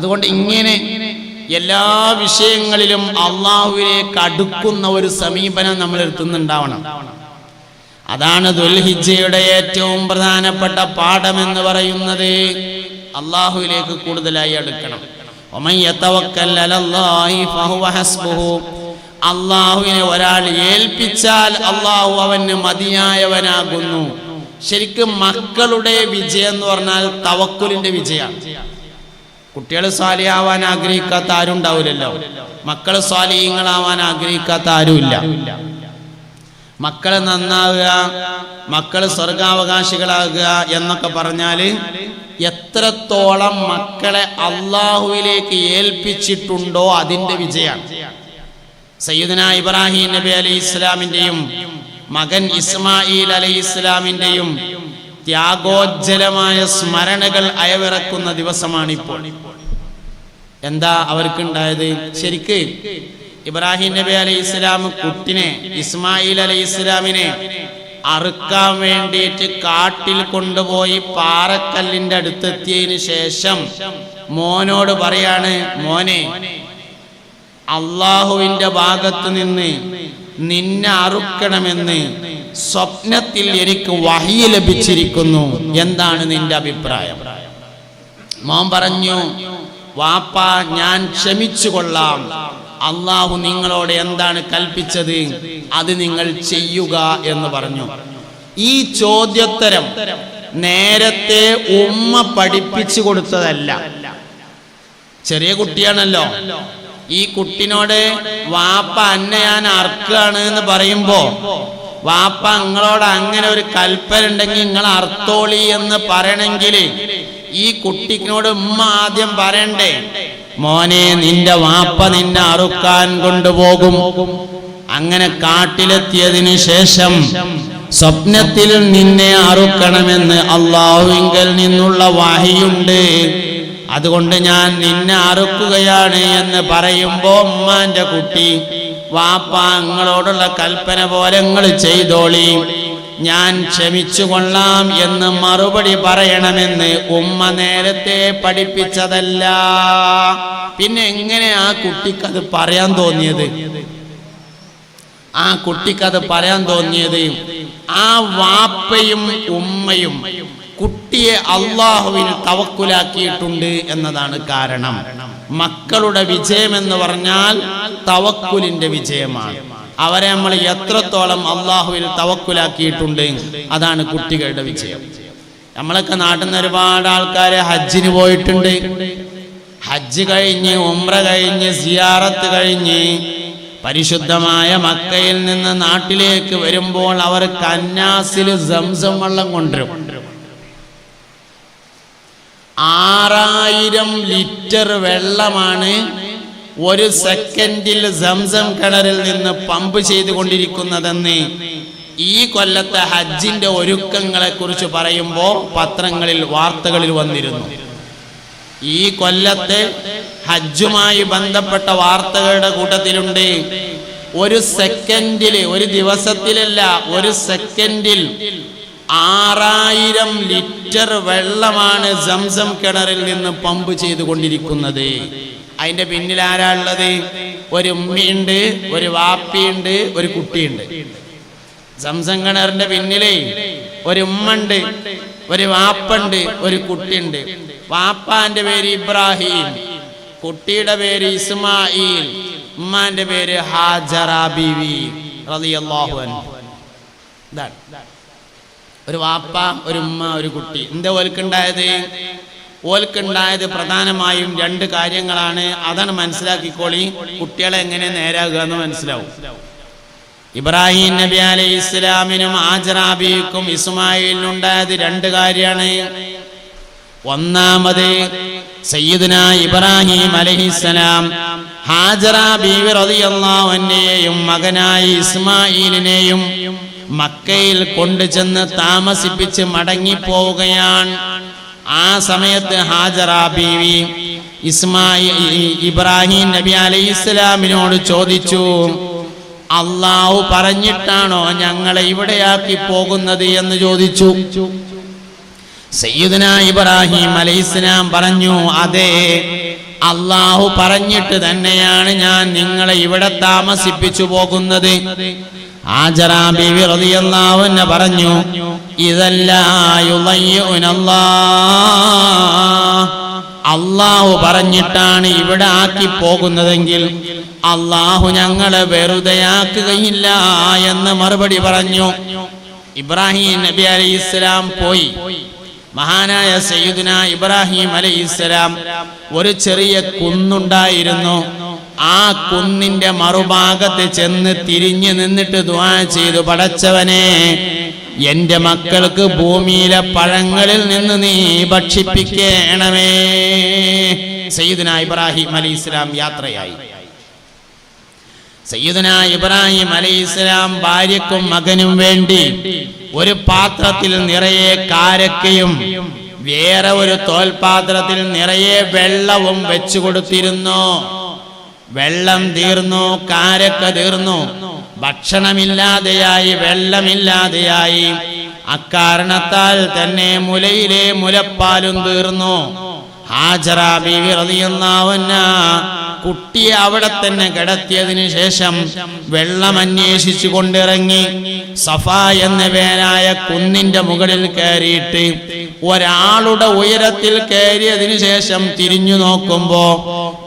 അതുകൊണ്ട് ഇങ്ങനെ എല്ലാ വിഷയങ്ങളിലും അള്ളാഹുവിലേക്ക് അടുക്കുന്ന ഒരു സമീപനം നമ്മൾ എത്തുന്നുണ്ടാവണം. അതാണ് ദുൽഹിജയുടെ ഏറ്റവും പ്രധാനപ്പെട്ട പാഠം എന്ന് പറയുന്നത്. അള്ളാഹുവിലേക്ക് കൂടുതലായി അടുക്കണം. അള്ളാഹുവിനെ ഒരാൾ ഏൽപ്പിച്ചാൽ അള്ളാഹു അവന് മതിയായവനാകുന്നു. ശരിക്കും മക്കളുടെ വിജയം എന്ന് പറഞ്ഞാൽ തവക്കുലിന്റെ വിജയമാണ്. കുട്ടികൾ സ്വാലിയാവാൻ ആഗ്രഹിക്കാത്ത ആരും ഉണ്ടാവില്ലല്ലോ. മക്കൾ സ്വാലിഹീങ്ങളാവാൻ ആഗ്രഹിക്കാത്ത ആരുമില്ല മക്കളെ നന്നാവുക മക്കൾ സ്വർഗാവകാശികളാകുക എന്നൊക്കെ പറഞ്ഞാൽ എത്രത്തോളം മക്കളെ അള്ളാഹുവിലേക്ക് ഏൽപ്പിച്ചിട്ടുണ്ടോ അതിന്റെ വിജയമാണ്. സയ്യിദന ഇബ്രാഹിം നബി അലൈഹി ഇസ്ലാമിന്റെയും മകൻ ഇസ്മായിൽ അലൈഹി ഇസ്ലാമിന്റെയും ത്യാഗോജ്ജലമായ സ്മരണകൾ അയവിറക്കുന്ന ദിവസമാണിപ്പോൾ. എന്താ അവർക്കുണ്ടായത്? ശരിക്ക് ഇബ്രാഹിം നബി അലൈഹി ഇസ്ലാം കുട്ടിനെ ഇസ്മായിൽ അലൈഹി ഇസ്ലാമിനെ അറുക്കാൻ വേണ്ടിയിട്ട് കാട്ടിൽ കൊണ്ടുപോയി പാറക്കല്ലിന്റെ അടുത്തെത്തിയതിനു ശേഷം മോനോട് പറയാണ് മോനെ അള്ളാഹുവിന്റെ ഭാഗത്ത് നിന്ന് നിന്നെ അറുക്കണമെന്ന് സ്വപ്നത്തിൽ എനിക്ക് വഹി ലഭിച്ചിരിക്കുന്നു. എന്താണ് നിന്റെ അഭിപ്രായം? മോൻ പറഞ്ഞു വാപ്പ ഞാൻ ക്ഷമിച്ചു കൊള്ളാം അള്ളാഹു നിങ്ങളോട് എന്താണ് കൽപ്പിച്ചത്? അത് നിങ്ങൾ ചെയ്യുക എന്ന് പറഞ്ഞു. ഈ ചോദ്യോത്തരം നേരത്തെ ഉമ്മ പഠിപ്പിച്ചു കൊടുത്തതല്ല. ചെറിയ കുട്ടിയാണല്ലോ. ഈ കുട്ടിനോട് വാപ്പ അന്നെ ഞാൻ അർക്കാണ് എന്ന് പറയുമ്പോ വാപ്പ നിങ്ങളോട് അങ്ങനെ ഒരു കൽപ്പന ഉണ്ടെങ്കിൽ നിങ്ങൾ അർത്തോളി എന്ന് പറയണമെങ്കിൽ ഈ കുട്ടിക്കിനോട് ഉമ്മ ആദ്യം പറയണ്ടേ മോനെ നിന്റെ വാപ്പ നിന്നെ അറുക്കാൻ കൊണ്ടുപോകും. അങ്ങനെ കാട്ടിലെത്തിയതിനു ശേഷം സ്വപ്നത്തിൽ നിന്നെ അറുക്കണമെന്ന് അള്ളാഹുവിങ്കൽ നിന്നുള്ള വാഹിയുണ്ട്. അതുകൊണ്ട് ഞാൻ നിന്നെ അറുക്കുകയാണ് എന്ന് പറയുമ്പോ ഉമ്മാന്റെ കുട്ടി വാപ്പ നിങ്ങളോടുള്ള കൽപ്പന പോലെ നിങ്ങൾ ചെയ്തോളി. ഞാൻ ക്ഷമിച്ചു കൊള്ളാം എന്ന് മറുപടി പറയണമെന്ന് ഉമ്മ നേരത്തെ പഠിപ്പിച്ചതല്ല. പിന്നെ എങ്ങനെ ആ കുട്ടിക്കത് പറയാൻ തോന്നിയത്? ആ കുട്ടിക്കത് പറയാൻ തോന്നിയത് ആ വാപ്പയും ഉമ്മയും കുട്ടിയെ അള്ളാഹുവിന് തവക്കുലാക്കിയിട്ടുണ്ട് എന്നതാണ് കാരണം. മക്കളുടെ വിജയം എന്ന് പറഞ്ഞാൽ തവക്കുലിന്റെ വിജയമാണ്. അവരെ നമ്മൾ എത്രത്തോളം അള്ളാഹുവിൽ തവക്കുലാക്കിയിട്ടുണ്ട് അതാണ് കുട്ടികളുടെ വിജയം. നമ്മളൊക്കെ നാട്ടിൽ നിന്ന് ഒരുപാട് ആൾക്കാര് ഹജ്ജിന് പോയിട്ടുണ്ട്. ഹജ്ജ് കഴിഞ്ഞ് ഉമ്ര കഴിഞ്ഞ് സിയാറത്ത് കഴിഞ്ഞ് പരിശുദ്ധമായ മക്കയിൽ നിന്ന് നാട്ടിലേക്ക് വരുമ്പോൾ അവർ കന്നാസിൽ സംസം വെള്ളം കൊണ്ടുവരും. ആറായിരം ലിറ്റർ വെള്ളമാണ് ഒരു സെക്കൻഡിൽ സംസം കിണറിൽ നിന്ന് പമ്പ് ചെയ്തുകൊണ്ടിരിക്കുന്നതെന്ന് ഈ കൊല്ലത്തെ ഹജ്ജിന്റെ ഒരുക്കങ്ങളെ കുറിച്ച് പറയുമ്പോൾ പത്രങ്ങളിൽ വാർത്തകളിൽ വന്നിരുന്നു. ഈ കൊല്ലത്തെ ഹജ്ജുമായി ബന്ധപ്പെട്ട വാർത്തകളുടെ കൂട്ടത്തിലുണ്ട്. ഒരു സെക്കൻഡിൽ ഒരു ദിവസത്തിലല്ല ഒരു സെക്കൻഡിൽ ആറായിരം ലിറ്റർ വെള്ളമാണ് സംസം കിണറിൽ നിന്ന് പമ്പ് ചെയ്തുകൊണ്ടിരിക്കുന്നത്. അതിന്റെ പിന്നിൽ ആരാ ഉള്ളത്? ഒരു ഉമ്മയുണ്ട് ഒരു വാപ്പിയുണ്ട് ഒരു കുട്ടിയുണ്ട്. സംസം കിണറിന്റെ പിന്നിലേ ഒരു ഉമ്മണ്ട് ഒരു വാപ്പുണ്ട് ഒരു കുട്ടിയുണ്ട്. വാപ്പാന്റെ പേര് ഇബ്രാഹിം കുട്ടിയുടെ പേര് ഇസ്മായിൽ ഉമ്മാന്റെ പേര് ഹാജറ ബിവി റളിയല്ലാഹു അൻഹു. ഒരു വാപ്പ ഒരു ഉമ്മ ഒരു കുട്ടി. എന്താ ഓൽക്കുണ്ടായത്? ഓൽക്കുണ്ടായത് പ്രധാനമായും രണ്ട് കാര്യങ്ങളാണ്. അതാണ് മനസ്സിലാക്കിക്കോളി കുട്ടികളെ എങ്ങനെ നേരാകുക എന്ന് മനസ്സിലാവും. ഇബ്രാഹിം നബി അലൈഹി ഇസ്ലാമിനും ആജറാബിക്കും ഇസ്മായിലിനുണ്ടായത് രണ്ട് കാര്യമാണ്. ഒന്നാമത് സയ്യിദുന ഇബ്രാഹിം അലൈഹിസ്സലാം ഹാജറ ബീവി മകനായി അൻഹയെയും മകനായ ഇസ്മായിലിനെയും മക്കയിൽ കൊണ്ടുചെന്ന് താമസിപ്പിച്ച് മടങ്ങിപ്പോവുകയാണ്. ആ സമയത്ത് ഹാജറ ബീവി ഇസ്മായി ഇബ്രാഹിം നബി അലൈഹി ഇസ്ലാമിനോട് ചോദിച്ചു അള്ളാഹു പറഞ്ഞിട്ടാണോ ഞങ്ങളെ ഇവിടെയാക്കി പോകുന്നത്? എന്ന് ചോദിച്ചു. സയ്യിദന ഇബ്രാഹിം അലൈഹിസ്ലാം പറഞ്ഞു അതെ അള്ളാഹു പറഞ്ഞിട്ട് തന്നെയാണ് ഞാൻ നിങ്ങളെ ഇവിടെ താമസിപ്പിച്ചു പോകുന്നത്. ആജറാ ബീവി അൻഹ പറഞ്ഞു അള്ളാഹു പറഞ്ഞിട്ടാണ് ഇവിടെ ആക്കി പോകുന്നതെങ്കിൽ അള്ളാഹു ഞങ്ങളെ വെറുതെയാക്കുകയില്ല എന്ന് മറുപടി പറഞ്ഞു. ഇബ്രാഹിം നബി അലൈഹി ഇസ്ലാം പോയി. മഹാനായ സയ്യിദുന ഇബ്രാഹിം അലൈഹി ഇസ്ലാം ഒരു ചെറിയ കുന്നുണ്ടായിരുന്നു. ആ കുന്നിന്റെ മറുഭാഗത്ത് ചെന്ന് തിരിഞ്ഞു നിന്നിട്ട് ദ്വാ ചെയ്തു. പടച്ചവനെ എന്റെ മക്കൾക്ക് ഭൂമിയിലെ പഴങ്ങളിൽ നിന്ന് നീ ഭക്ഷിപ്പിക്കണമേ. സയ്യിദുന ഇബ്രാഹിം അലി ഇസ്ലാം യാത്രയായി. സയ്യിദുന ഇബ്രാഹിം അലി ഇസ്ലാം ഭാര്യക്കും മകനും വേണ്ടി ഒരു പാത്രത്തിൽ നിറയെ കാരക്കയും വേറെ ഒരു തോൽപാത്രത്തിൽ നിറയെ വെള്ളവും വെച്ചു കൊടുത്തിരുന്നു. വെള്ളം തീർന്നു കാരക്ക തീർന്നു. ഭക്ഷണമില്ലാതെയായി വെള്ളമില്ലാതെയായി. അക്കാരണത്താൽ തന്നെ മുലയിലെ മുലപ്പാലും തീർന്നു. ഹാജറ ബീവി അൻഹാ കുട്ടിയെ അവിടെ തന്നെ കിടത്തിയതിനു ശേഷം വെള്ളം അന്വേഷിച്ചു കൊണ്ടിറങ്ങി. സഫ എന്ന പേരായ കുന്നിന്റെ മുകളിൽ കയറിയിട്ട് ഒരാളുടെ ഉയരത്തിൽ കയറിയതിനു ശേഷം തിരിഞ്ഞു നോക്കുമ്പോ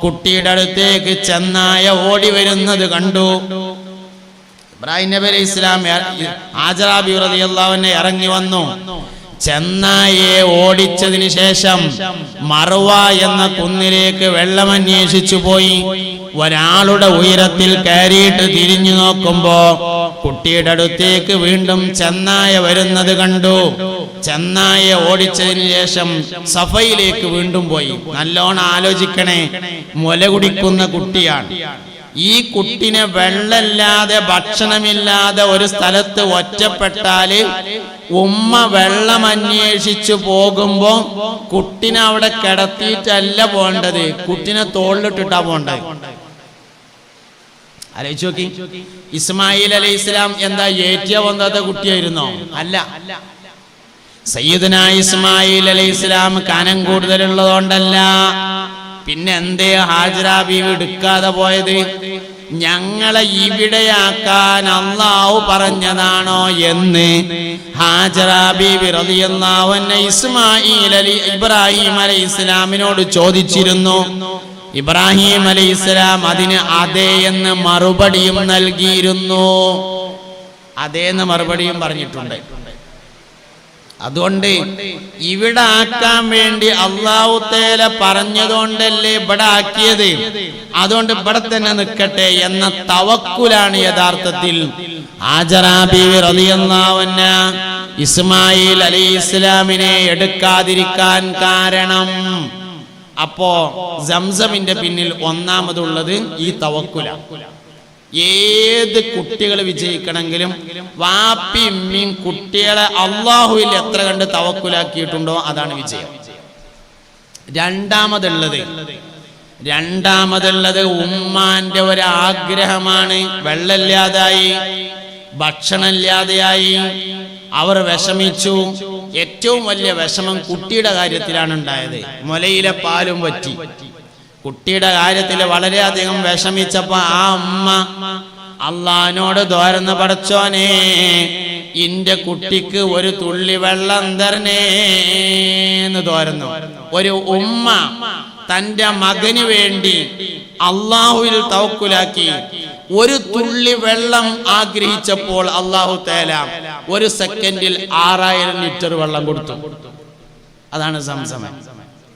കുട്ടിയുടെ അടുത്തേക്ക് ചെന്നായ ഓടി വരുന്നത് കണ്ടു. ഇബ്രാഹിം നബി അലൈഹി ഇസ്ലാം ആജറാബി റതിയല്ലാവിനെ ഇറങ്ങി വന്നു. ചെന്നായെ ഓടിച്ചതിന് ശേഷം മറുവ എന്ന കുന്നിലേക്ക് വെള്ളമന്വേഷിച്ചു പോയി. ഒരാളുടെ ഉയരത്തിൽ കയറിയിട്ട് തിരിഞ്ഞു നോക്കുമ്പോ കുട്ടിയുടെ അടുത്തേക്ക് വീണ്ടും ചെന്നായ വരുന്നത് കണ്ടു. ചെന്നായ ഓടിച്ചതിന് ശേഷം സഫയിലേക്ക് വീണ്ടും പോയി. നല്ലോണം ആലോചിക്കണേ മുല കുടിക്കുന്ന കുട്ടിയാണ്. ഈ കുട്ടിനെ വെള്ളമില്ലാതെ ഭക്ഷണമില്ലാതെ ഒരു സ്ഥലത്ത് ഒറ്റപ്പെട്ടാൽ ഉമ്മ വെള്ളം അന്വേഷിച്ചു പോകുമ്പോ കുട്ടിനെ അവിടെ കിടത്തിയിട്ടല്ല പോണ്ടത് കുട്ടിനെ തോളിലിട്ടിട്ടാ പോണ്ടത് ആലോചിച്ച് നോക്കി. ഇസ്മായിൽ അലൈഹി ഇസ്ലാം എന്താ ഏറ്റിയ വന്നാത്ത കുട്ടിയായിരുന്നോ? അല്ല. സയ്യിദന ഇസ്മായിൽ അലൈഹി ഇസ്ലാം കനം കൂടുതലുള്ളതുകൊണ്ടല്ല. പിന്നെ എന്തേ ഹാജരാ ബീവ് എടുക്കാതെ പോയത്? ഞങ്ങളെ ഇവിടെയാക്കാൻ അള്ളാഹു പറഞ്ഞതാണോ എന്ന് ഹാജറ ബീവി റളിയല്ലാഹു അൻഹ ഇസ്മായിൽ അലി ഇബ്രാഹിം അലൈഹി ഇസ്ലാമിനോട് ചോദിച്ചിരുന്നു ഇബ്രാഹിം അലൈഹി ഇസ്ലാം അതിന് അതെ എന്ന് മറുപടിയും നൽകിയിരുന്നു. അതേ എന്ന് മറുപടിയും പറഞ്ഞിട്ടുണ്ട്. അതുകൊണ്ട് ഇവിടെ ആക്കാൻ വേണ്ടി അള്ളാഹു തേല പറഞ്ഞതുകൊണ്ടല്ലേ ഇവിടെ ആക്കിയത്? അതുകൊണ്ട് ഇവിടെ തന്നെ നിൽക്കട്ടെ എന്ന തവക്കുലാണ് യഥാർത്ഥത്തിൽ. ഇസ്മായിൽ അലി ഇസ്ലാമിനെ എടുക്കാതിരിക്കാൻ കാരണം. അപ്പോ സംസമിന്റെ പിന്നിൽ ഒന്നാമതുള്ളത് ഈ തവക്കുല. ഏത് കുട്ടികൾ വിജയിക്കണമെങ്കിലും വാപ്പി ഉമ്മയും കുട്ടികളെ അള്ളാഹുവിൽ എത്ര കണ്ട് തവക്കുലാക്കിയിട്ടുണ്ടോ അതാണ് വിജയം. രണ്ടാമതുള്ളത് രണ്ടാമതുള്ളത് ഉമ്മാന്റെ ഒരു ആഗ്രഹമാണ് വെള്ളമില്ലാതായി ഭക്ഷണമില്ലാതെയായി അവർ വിഷമിച്ചു. ഏറ്റവും വലിയ വിഷമം കുട്ടിയുടെ കാര്യത്തിലാണ് ഉണ്ടായത്. മുലയിലെ പാലും വറ്റി കുട്ടിയുടെ കാര്യത്തിൽ വളരെയധികം വിഷമിച്ചപ്പോ ആ അമ്മ അള്ളഹാനോട് തോരന്ന് പടച്ചോനെ ഇന്റെ കുട്ടിക്ക് ഒരു തുള്ളി വെള്ളം തരണേ എന്ന് തോരുന്നു ഒരു ഉമ്മ തന്റെ മകന് വേണ്ടി അള്ളാഹുവിൽ തവക്കുലാക്കി ഒരു തുള്ളി വെള്ളം ആഗ്രഹിച്ചപ്പോൾ അള്ളാഹു തേല ഒരു സെക്കൻഡിൽ ആറായിരം ലിറ്റർ വെള്ളം കൊടുത്തു. അതാണ് സംസമം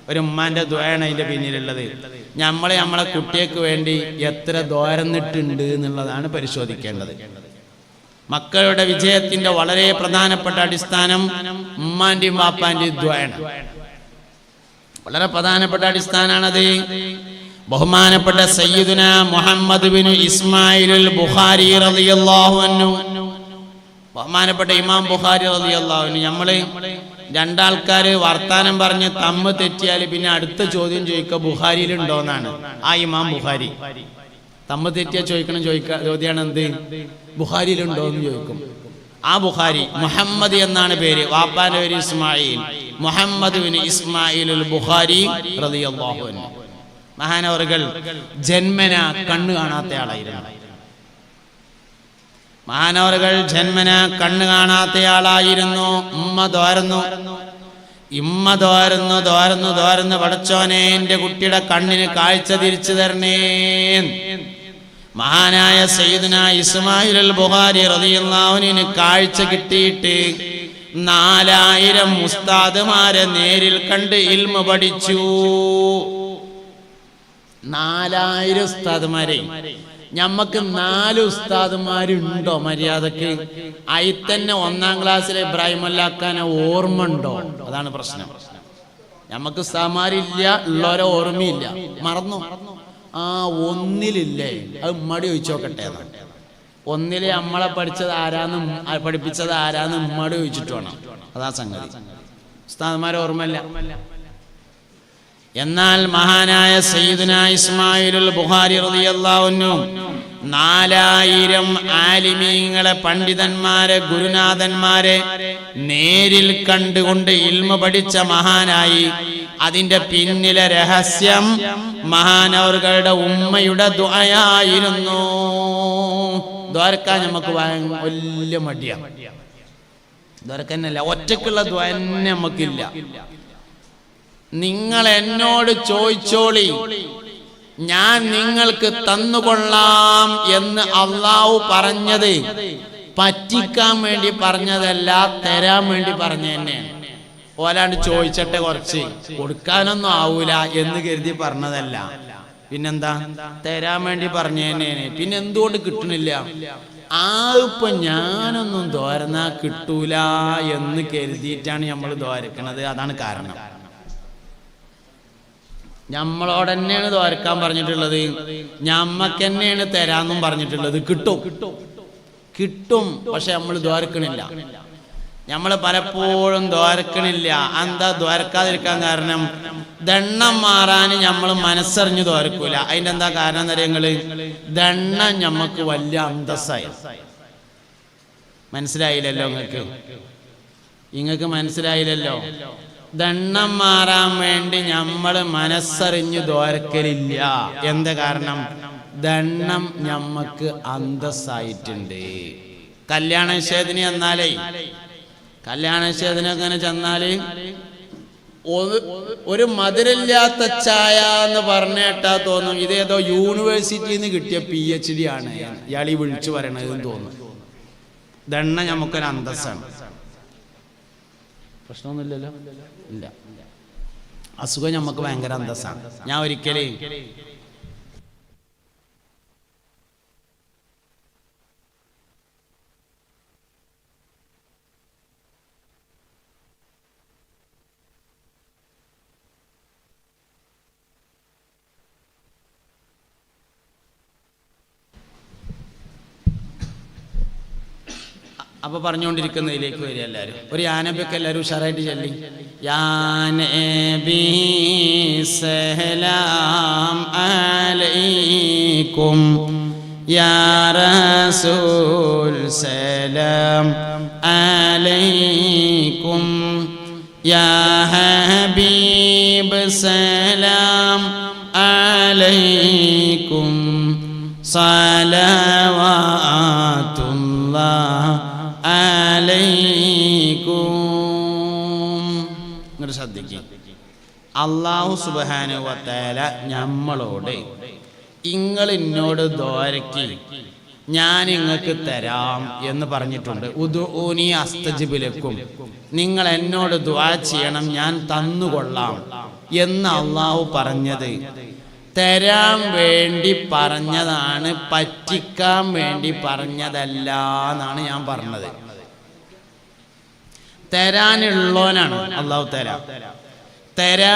ഒരു ഉമ്മാന്റെ ദ്വയാണ് അതിന്റെ പിന്നിലുള്ളത്. നമ്മളെ നമ്മളെ കുട്ടികൾക്ക് വേണ്ടി എത്ര ദ്വാരന്നിട്ടുണ്ട് എന്നുള്ളതാണ് പരിശോധിക്കേണ്ടത്. മക്കളുടെ വിജയത്തിന്റെ വളരെ പ്രധാനപ്പെട്ട അടിസ്ഥാനം ഉമ്മാന്റെയും വാപ്പാന്റെയും ദ്വയാണ് വളരെ പ്രധാനപ്പെട്ട അടിസ്ഥാനാണത്. ബഹുമാനപ്പെട്ട സയ്യിദുന മുഹമ്മദ് ബിൻ ഇസ്മായിലുൽ ബുഖാരി റളിയല്ലാഹു അൻഹു. ബഹുമാനപ്പെട്ട ഇമാം ബുഖാരി റളിയല്ലാഹു അൻഹു. നമ്മൾ രണ്ടാൾക്കാര് വർത്താനം പറഞ്ഞ് തമ്മ് തെറ്റിയാൽ പിന്നെ അടുത്ത ചോദ്യം ചോദിക്കുക ബുഖാരിയിലുണ്ടോന്നാണ്. ആ ഇമാം ബുഹാരി തമ്മ് തെറ്റിയ ചോദിക്കണം ചോദിക്ക ചോദ്യമാണ് എന്ത്? ബുഹാരിയിലുണ്ടോ എന്ന് ചോദിക്കും. ആ ബുഹാരി മുഹമ്മദ് എന്നാണ് പേര്. വാപ്പാന്റെ പേര് ഇസ്മായിൽ. മുഹമ്മദ് ബിൻ മഹാനവറുകൾ ജന്മന കണ്ണു കാണാത്ത ആളായിരുന്നു. മഹാനവറുകൾ ജന്മന് കണ്ണു കാണാത്തയാളായിരുന്നു. ഉമ്മ തോരുന്നു ഇമ്മ തോരുന്നു തോരുന്നു തോരുന്നു പടച്ചോനെ എന്റെ കുട്ടിയുടെ കണ്ണിന് കാഴ്ച തിരിച്ചു തരണേ. മഹാനായ സയ്യിദുന ഇസ്മായിൽ ബുഖാരി റളിയല്ലാഹുവിന് കാഴ്ച കിട്ടിയിട്ട് നാലായിരം ഉസ്താദുമാരെ നേരിൽ കണ്ട് ഇൽമ പഠിച്ചു. നാലായിരം ഉസ്താദുമാരെ. ഞമ്മക്ക് നാല് ഉസ്താദുമാരുണ്ടോ മര്യാദയ്ക്ക്? അയി തന്നെ ഒന്നാം ക്ലാസ്സിലെ ഇബ്രാഹിം അല്ലാക്കാനെ ഓർമ്മ ഉണ്ടോ അതാണ് പ്രശ്നം. ഞമ്മക്ക് ഉസ്താദുമാരില്ല ഉള്ളവരെ ഓർമ്മയില്ല. മറന്നു. ആ ഒന്നിലില്ലേ? അത് ഉമ്മടി ചോദിച്ചു നോക്കട്ടെ. ഒന്നിലെ നമ്മളെ പഠിച്ചത് ആരാന്നും പഠിപ്പിച്ചത് ആരാന്നും ഉമ്മടി ചോദിച്ചിട്ട് വേണം. അതാ സംഗതി. ഉസ്താദുമാരെ ഓർമ്മയില്ല. എന്നാൽ മഹാനായ സയ്യിദുന ഇസ്മായിലുൽ ബുഖാരി റളിയല്ലാഹു നാലായിരം ആലിമീങ്ങളെ പണ്ഡിതന്മാരെ ഗുരുനാഥന്മാരെ നേരിൽ കണ്ടുകൊണ്ട് ഇൽമ പഠിച്ച മഹാനായി. അതിന്റെ പിന്നിലെ രഹസ്യം മഹാനവറുകളുടെ ഉമ്മയുടെ ദ്വയായിരുന്നു ദ്വാരക്കാൻ നമുക്ക് വലിയ മടിയാണ് ദ്വാരക്കന്നല്ല ഒറ്റക്കുള്ള ദ്വന്നെ നമുക്കില്ല നിങ്ങൾ എന്നോട് ചോദിച്ചോളി. ഞാൻ നിങ്ങൾക്ക് തന്നുകൊള്ളാം എന്ന് അള്ളാഹു പറഞ്ഞത്. പറ്റിക്കാൻ വേണ്ടി പറഞ്ഞതല്ല തരാൻ വേണ്ടി പറഞ്ഞ തന്നെയാണ് ഓലാണ്ട് ചോദിച്ചട്ടെ കുറച്ച്. കൊടുക്കാനൊന്നും ആവൂല എന്ന് കരുതി പറഞ്ഞതല്ല. പിന്നെന്താ? തരാൻ വേണ്ടി പറഞ്ഞു തന്നെയാണ് പിന്നെ എന്തുകൊണ്ട് കിട്ടണില്ല? ആ ഇപ്പൊ ഞാനൊന്നും തോരന്നാ കിട്ടൂല എന്ന് കരുതിയിട്ടാണ് നമ്മൾ തോരക്കണത് അതാണ് കാരണം. നമ്മളോട് തന്നെയാണ് തോരക്കാൻ പറഞ്ഞിട്ടുള്ളത്. ഞമ്മക്ക് തന്നെയാണ് തരാന്നും പറഞ്ഞിട്ടുള്ളത്. കിട്ടും. കിട്ടും പക്ഷെ നമ്മൾ ദ്വാരക്കണില്ല. നമ്മൾ പലപ്പോഴും ദ്വാരക്കണില്ല. എന്താ ദ്വാരക്കാതിരിക്കാൻ കാരണം? ദണ്ണം മാറാൻ നമ്മൾ മനസ്സറിഞ്ഞ് ദ്വാരക്കൂല. അതിന്റെ എന്താ കാരണം എന്നറിയങ്ങൾ? ദണ്ണം ഞമ്മക്ക് വലിയ അന്തസ്സായി. മനസ്സിലായില്ലല്ലോ നിങ്ങൾക്ക് നിങ്ങൾക്ക് മനസ്സിലായില്ലല്ലോ? ദണ്ണം മാറാൻ വേണ്ടി നമ്മൾ മനസ്സറിഞ്ഞു ദോരക്കലില്ല എന്ത് കാരണം? ദണ്ണം ഞമ്മക്ക് അന്തസ്സായിട്ടുണ്ട്. കല്യാണ നിഷേധന എന്നാലേ കല്യാണ നിഷേധന അങ്ങനെ ചെന്നാൽ? ഒരു- മധുരില്ലാത്ത ചായ എന്ന് പറഞ്ഞേട്ടാ തോന്നും. ഇതേതോ യൂണിവേഴ്സിറ്റിയിൽ നിന്ന് കിട്ടിയ പി എച്ച് ഡി ആണ്. ഇയാൾ ഈ വിളിച്ചു പറയണതെന്ന് തോന്നും. ദണ്ണ നമുക്കൊരു അന്തസ്സാണ് പ്രശ്നമൊന്നുമില്ലല്ലോ? ഇല്ല. അസുഖം നമുക്ക് ഭയങ്കര അന്തസ്സാണ്. ഞാൻ ഒരിക്കലേ അപ്പൊ പറഞ്ഞുകൊണ്ടിരിക്കുന്നതിലേക്ക് വരിക എല്ലാവരും. ഒരു യാനബിയൊക്കെ എല്ലാവരും ഉഷാറായിട്ട് ചെല്ലി. യാനബി സലാം അലൈക്കും. യാ റസൂൽ സലാം അലൈക്കും. യാ ഹബീബ് സലാം അലൈക്കും. സലവാത്തുല്ലാഹ് ഇങ്ങോട്ട് ശ്രദ്ധിക്കുക അള്ളാഹു സുബാനുവത്തേല നമ്മളോട് ഇങ്ങൾ എന്നോട് ദോരക്കി ഞാൻ നിങ്ങൾക്ക് തരാം എന്ന് പറഞ്ഞിട്ടുണ്ട്. ഉദൂനി അസ്തജിബിലക്കും നിങ്ങൾ എന്നോട് ദ്വാ ചെയ്യണം ഞാൻ തന്നുകൊള്ളാം എന്ന് അള്ളാഹു പറഞ്ഞത്. തരാൻ വേണ്ടി പറഞ്ഞതാണ് പറ്റിക്കാൻ വേണ്ടി പറഞ്ഞതല്ല എന്നാണ് ഞാൻ പറഞ്ഞത്. തരാനുള്ളോനാണ് അള്ളാഹു തരാ.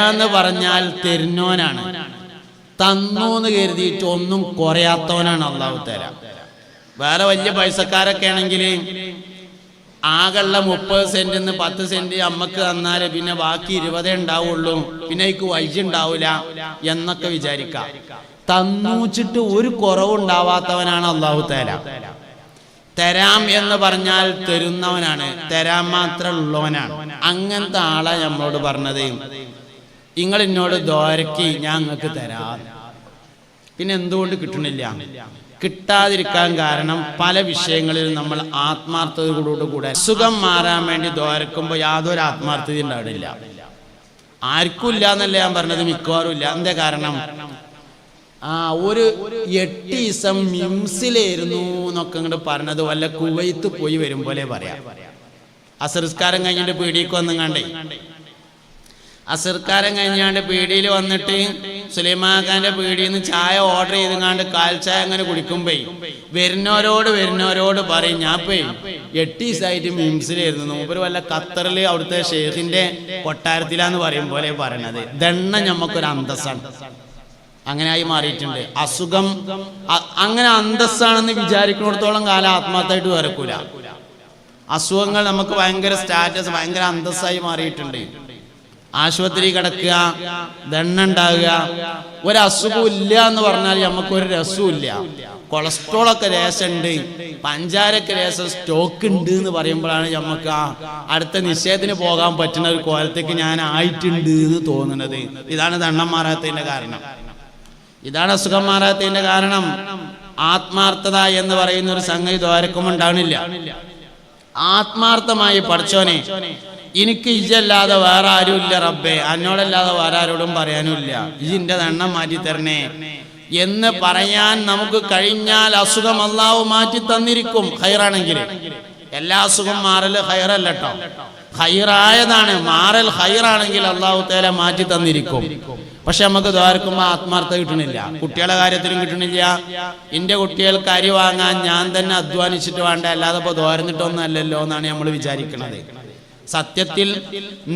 എന്ന് പറഞ്ഞാൽ തരുന്നവനാണ്. തന്നു എന്ന് കരുതിയിട്ട് ഒന്നും കുറയാത്തവനാണ് അള്ളാഹു തരാ. വേറെ വലിയ പൈസക്കാരൊക്കെ ആണെങ്കിൽ ആകെയുള്ള മുപ്പത് സെന്റിന്ന് പത്ത് സെന്റ് അമ്മയ്ക്ക് തന്നാൽ പിന്നെ ബാക്കി ഇരുപതേ ഉണ്ടാവുള്ളൂ. പിന്നെ എനിക്ക് വൈജ് ഉണ്ടാവില്ല എന്നൊക്കെ വിചാരിക്കാം. തന്നൂച്ചിട്ട് ഒരു കുറവുണ്ടാവാത്തവനാണ് അള്ളാഹു തേല തരാം എന്ന് പറഞ്ഞാൽ തരുന്നവനാണ്. തരാൻ മാത്രം ഉള്ളവനാണ്. അങ്ങനത്തെ ആളെ നമ്മളോട് പറഞ്ഞത്. നിങ്ങൾ എന്നോട് ദ്വാരക്ക് ഞാൻ നിങ്ങൾക്ക് തരാം. പിന്നെ എന്തുകൊണ്ട് കിട്ടണില്ല? കിട്ടാതിരിക്കാൻ കാരണം പല വിഷയങ്ങളിലും നമ്മൾ ആത്മാർത്ഥതയോടുകൂടെ സുഖം മാറാൻ വേണ്ടി ദ്വാരക്കുമ്പോൾ യാതൊരു ആത്മാർത്ഥത ഉണ്ടാവില്ല ആർക്കും ഇല്ല എന്നല്ല ഞാൻ പറഞ്ഞത് മിക്കവാറും ഇല്ല. എന്താ കാരണം? ആ ഒരു എട്ടീസം മിംസിലായിരുന്നു എന്നൊക്കെ ഇങ്ങോട്ട് പറഞ്ഞത്. വല്ല കുവൈത്ത് പോയി വരും പോലെ പറയാം. അസർസ്കാരം കഴിഞ്ഞിട്ട് പീടിക്ക് വന്നും കണ്ടേ അസർക്കാരം കഴിഞ്ഞാണ്ട് പീടിയിൽ വന്നിട്ട് സുലൈമാഖാന്റെ പീടിയിൽ നിന്ന് ചായ ഓർഡർ ചെയ്തുങ്ങാണ്ട് കാൽ ചായ അങ്ങനെ കുടിക്കുമ്പേ വരുന്നവരോട് വരുന്നവരോട് പറയും ഞാൻ പോയി എട്ടീസായിട്ട് മിംസിലായിരുന്നു മൂപ്പര് വല്ല ഖത്തറിൽ അവിടുത്തെ ഷെയ്ഖിന്റെ കൊട്ടാരത്തിലാന്ന് പറയും പോലെ പറയണത്. ദണ്ണ ഞമ്മക്കൊരു അന്തസ്സാണ് അങ്ങനെ ആയി മാറിയിട്ടുണ്ട്. അസുഖം അങ്ങനെ അന്തസ്സാണെന്ന് വിചാരിക്കുന്നിടത്തോളം കാലം ആത്മാർത്ഥമായിട്ട് വരക്കൂല അസുഖങ്ങൾ നമുക്ക് ഭയങ്കര സ്റ്റാറ്റസ് ഭയങ്കര അന്തസ്സായി മാറിയിട്ടുണ്ട്. ആശുപത്രി കിടക്കുക ദണ്ണുണ്ടാകുക ഒരസുഖവും ഇല്ല എന്ന് പറഞ്ഞാൽ നമുക്ക് ഒരു ഇല്ല കൊളസ്ട്രോൾ ഒക്കെ രേശമുണ്ട് പഞ്ചാരക്ക് രേശം സ്റ്റോക്ക് ഉണ്ട് എന്ന് പറയുമ്പോഴാണ് നമുക്ക് ആ അടുത്ത നിശ്ചയത്തിന് പോകാൻ പറ്റുന്ന ഒരു കോലത്തേക്ക് ഞാൻ ആയിട്ടുണ്ട് എന്ന് തോന്നുന്നത്. ഇതാണ് ദണ്ണം മാറാത്തതിന്റെ കാരണം. ഇതാണ് അസുഖം മാറാത്തതിന്റെ കാരണം. ആത്മാർത്ഥത എന്ന് പറയുന്ന ഒരു സംഗതി ദ്വാരക്കും ഉണ്ടാവണില്ല. ആത്മാർത്ഥമായി പഠിച്ചോനെ എനിക്ക് ഇജല്ലാതെ വേറെ ആരും ഇല്ല റബ്ബേ. എന്നോടല്ലാതെ വേറെ ആരോടും പറയാനുമില്ല. ഇജിന്റെ എണ്ണം മാറ്റി തരണേ. എന്ന് പറയാൻ നമുക്ക് കഴിഞ്ഞാൽ അസുഖം അള്ളാവ് മാറ്റി തന്നിരിക്കും. ഹൈറാണെങ്കിൽ. എല്ലാ അസുഖം മാറൽ ഹൈറല്ല ഹൈറായതാണ്. മാറൽ ഹൈറാണെങ്കിൽ അള്ളാഹു തേല മാറ്റി തന്നിരിക്കും. പക്ഷെ നമുക്ക് ദ്വാരക്കുമ്പോൾ ആത്മാർത്ഥ കിട്ടണില്ല. കുട്ടികളെ കാര്യത്തിലും കിട്ടണില്ല. എന്റെ കുട്ടികൾക്ക് അരി വാങ്ങാൻ ഞാൻ തന്നെ അധ്വാനിച്ചിട്ട് വേണ്ട? അല്ലാതെ ഇപ്പൊ ദ്വാരന്നിട്ടൊന്നും അല്ലല്ലോ എന്നാണ് നമ്മൾ വിചാരിക്കുന്നത് സത്യത്തിൽ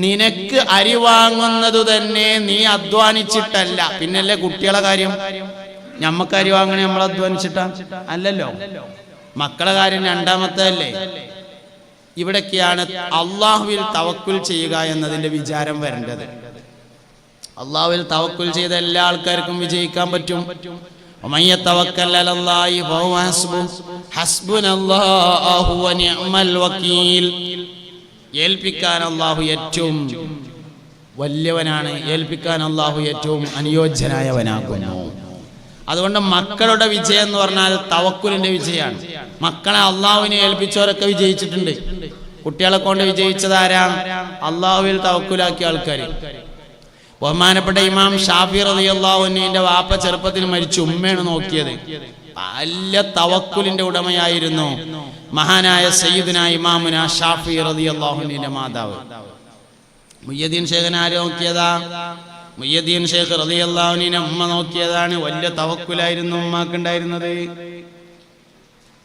നിനക്ക് അരി വാങ്ങുന്നത് തന്നെ നീ അധ്വാനിച്ചിട്ടല്ല. പിന്നല്ലേ കുട്ടികളെ കാര്യം? ഞമ്മക്ക് അരി വാങ്ങണേ നമ്മൾ അധ്വാനിച്ചിട്ടാ? അല്ലല്ലോ. മക്കളെ കാര്യം രണ്ടാമത്തെ അല്ലേ ഇവിടൊക്കെയാണ് അള്ളാഹുവിൽ തവക്കുൽ ചെയ്യുക എന്നതിന്റെ വിചാരം വരേണ്ടത്. അള്ളാഹുവിൽ തവക്കുൽ ചെയ്ത എല്ലാ ആൾക്കാർക്കും വിജയിക്കാൻ പറ്റും. ഏൽപ്പിക്കാൻ അള്ളാഹു ഏറ്റവും വലിയവനാണ് ഏൽപ്പിക്കാൻ അള്ളാഹു ഏറ്റവും അനുയോജ്യനായവനാകുന്നു. അതുകൊണ്ട് മക്കളുടെ വിജയം എന്ന് പറഞ്ഞാൽ തവക്കുലിന്റെ വിജയമാണ്. മക്കളെ അള്ളാഹുവിനെ ഏൽപ്പിച്ചവരൊക്കെ വിജയിച്ചിട്ടുണ്ട്. കുട്ടികളെ കൊണ്ട് വിജയിച്ചത് ആരാ അള്ളാഹുവിൽ തവക്കുലാക്കിയ ആൾക്കാർ ബഹുമാനപ്പെട്ട ഇമാം ഷാഫി റതി വാപ്പ ചെറുപ്പത്തിൽ മരിച്ചു ഉമ്മയാണ് നോക്കിയത്. വല്ല തവക്കുലിന്റെ ഉടമയായിരുന്നു മഹാനായ സയ്യിദിന ഇമാമുന ഷാഫി റതി മാതാവ്. മുയ്യദ്ദീൻ ശേഖൻ ആര് നോക്കിയതാ? മുയ്യദ്ദീൻ ഷേഖ് റതി ഉമ്മ നോക്കിയതാണ്. വലിയ തവക്കുലായിരുന്നു ഉമ്മാക്കുണ്ടായിരുന്നത്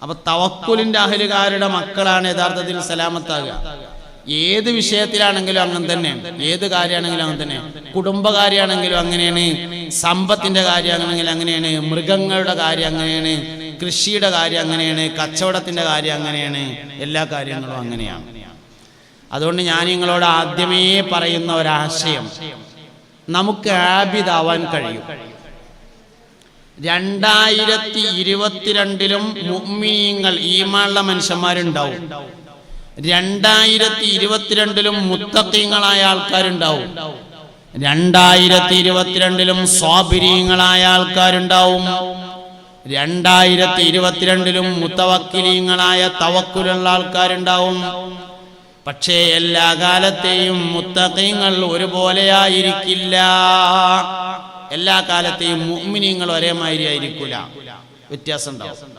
അപ്പൊ തവക്കുലിന്റെ അഹലുകാരുടെ മക്കളാണ് യഥാർത്ഥത്തിൽ സലാമത്താകുക. ഏത് വിഷയത്തിലാണെങ്കിലും അങ്ങനെ തന്നെ. ഏത് കാര്യമാണെങ്കിലും അങ്ങനെ തന്നെ. കുടുംബകാര്യാണെങ്കിലും അങ്ങനെയാണ്. സമ്പത്തിന്റെ കാര്യമാണെങ്കിലും അങ്ങനെയാണ്. മൃഗങ്ങളുടെ കാര്യം അങ്ങനെയാണ്. കൃഷിയുടെ കാര്യം അങ്ങനെയാണ്. കച്ചവടത്തിന്റെ കാര്യം അങ്ങനെയാണ്. എല്ലാ കാര്യങ്ങളും അങ്ങനെയാണ്. അതുകൊണ്ട് ഞാൻ നിങ്ങളോട് ആദ്യമേ പറയുന്ന ഒരാശയം. നമുക്ക് ആബിദാവാൻ കഴിയും. രണ്ടായിരത്തി ഇരുപത്തിരണ്ടിലും മുഅ്മിനീങ്ങൾ ഈമാനുള്ള മനുഷ്യന്മാരുണ്ടാവും. രണ്ടായിരത്തി ഇരുപത്തിരണ്ടിലും മുത്തക്കീങ്ങളായ ആൾക്കാരുണ്ടാവും. രണ്ടായിരത്തി ഇരുപത്തിരണ്ടിലും സ്വാഭിരീങ്ങളായ ആൾക്കാരുണ്ടാവും. രണ്ടായിരത്തി ഇരുപത്തിരണ്ടിലും മുത്തവക്കിലീങ്ങളായ തവക്കുലുള്ള ആൾക്കാരുണ്ടാവും. പക്ഷേ എല്ലാ കാലത്തെയും മുത്തഖീങ്ങൾ ഒരുപോലെയായിരിക്കില്ല. എല്ലാ കാലത്തെയും മുഅ്മിനീങ്ങൾ ഒരേ മാതിരി ആയിരിക്കില്ല വ്യത്യാസം ഉണ്ടാവും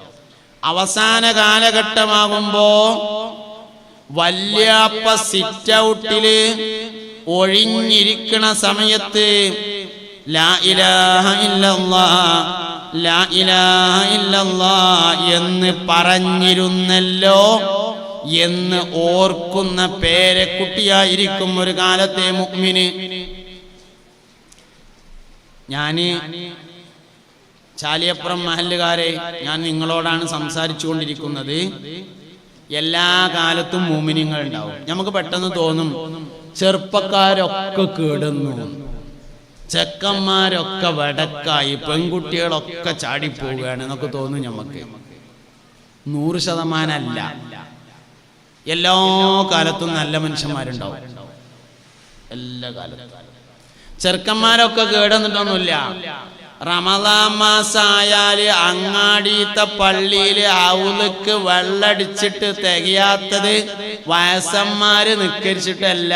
അവസാന കാലഘട്ടമാകുമ്പോ വല്യാപ്പ സിറ്റ് ഔട്ടിൽ ഒഴിഞ്ഞിരിക്കണ സമയത്ത് എന്ന് പറഞ്ഞിരുന്നല്ലോ എന്ന് ഓർക്കുന്ന പേരക്കുട്ടിയായിരിക്കും ഒരു കാലത്തെ മുഅ്മിന്. ഞാൻ ചാലിയപ്പുറം മഹല്ലുകാരെ ഞാൻ നിങ്ങളോടാണ് സംസാരിച്ചു കൊണ്ടിരിക്കുന്നത് എല്ലാ കാലത്തും മൂമിനിങ്ങൾ ഉണ്ടാവും നമുക്ക് പെട്ടെന്ന് തോന്നും ചെറുപ്പക്കാരൊക്കെ കേടുന്നു. ചെക്കന്മാരൊക്കെ വടക്കായി പെൺകുട്ടികളൊക്കെ ചാടിപ്പോവുകയാണ് എന്നൊക്കെ തോന്നും നമുക്ക് നൂറ് ശതമാനമല്ല. എല്ലാ കാലത്തും നല്ല മനുഷ്യന്മാരുണ്ടാവും. എല്ലാ കാലത്തും. ചെറുക്കന്മാരൊക്കെ കേടന്നിട്ടൊന്നുമില്ല. റമദാൻ മാസായാൽ അങ്ങാടിയത്തെ പള്ളിയിൽ ഔലുക്ക് വെള്ളടിച്ചിട്ട് തികയാത്തത് വയസ്സന്മാര് നിക്കരിച്ചിട്ടല്ല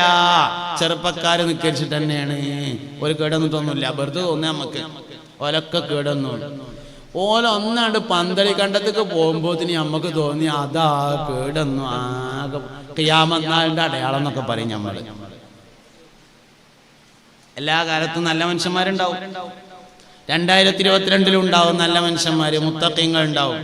ചെറുപ്പക്കാര് നിക്കരിച്ചിട്ട് തന്നെയാണ്. ഒരു കേടന്നിട്ടൊന്നുമില്ല. വെറുതെ തോന്നി നമുക്ക് ഓലൊക്കെ കേടന്നു. ഓലൊന്നാണ്ട് പന്തളി കണ്ടത്തേക്ക് പോകുമ്പോത്തിന് നമുക്ക് തോന്നി അതാ കേടന്നു. ആകെ കിയാമന്നാളിന്റെ അടയാളം എന്നൊക്കെ പറയും നമ്മൾ എല്ലാ കാലത്തും നല്ല മനുഷ്യന്മാരുണ്ടാവും. രണ്ടായിരത്തി ഇരുപത്തിരണ്ടിലും ഉണ്ടാവും നല്ല മനുഷ്യന്മാര്. മുത്തക്കിങ്ങൾ ഉണ്ടാവും